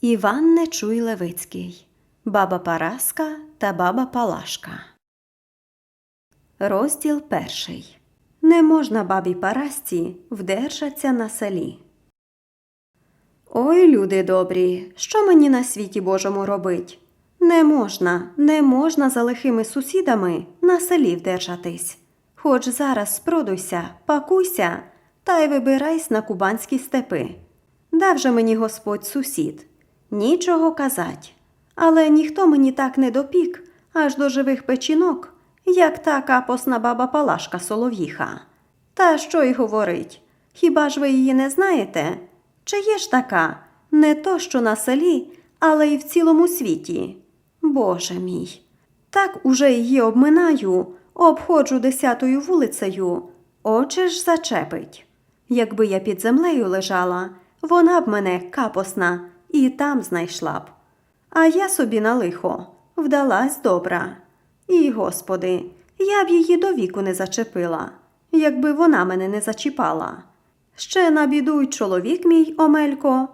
Іван Нечуй Левицький, Баба Параска та баба Палашка. Розділ перший. Не можна бабі Парасці вдержаться на селі. Ой, люди добрі, що мені на світі Божому робить? Не можна, не можна за лихими сусідами на селі вдержатись. Хоч зараз спродуйся, пакуйся та й вибирайсь на кубанські степи. Дав же мені Господь сусід. Нічого казать. Але ніхто мені так не допік, аж до живих печінок, як та капосна баба Палашка Солов'їха. Та що й говорить? Хіба ж ви її не знаєте? Чи є ж така? Не то, що на селі, але й в цілому світі. Боже мій, так уже її обминаю, обходжу десятою вулицею, очі ж зачепить. Якби я під землею лежала, вона б мене капосна і там знайшла б. А я собі на лихо вдалась добра. І, господи, я б її до віку не зачепила, якби вона мене не зачіпала. Ще на біду й чоловік мій Омелько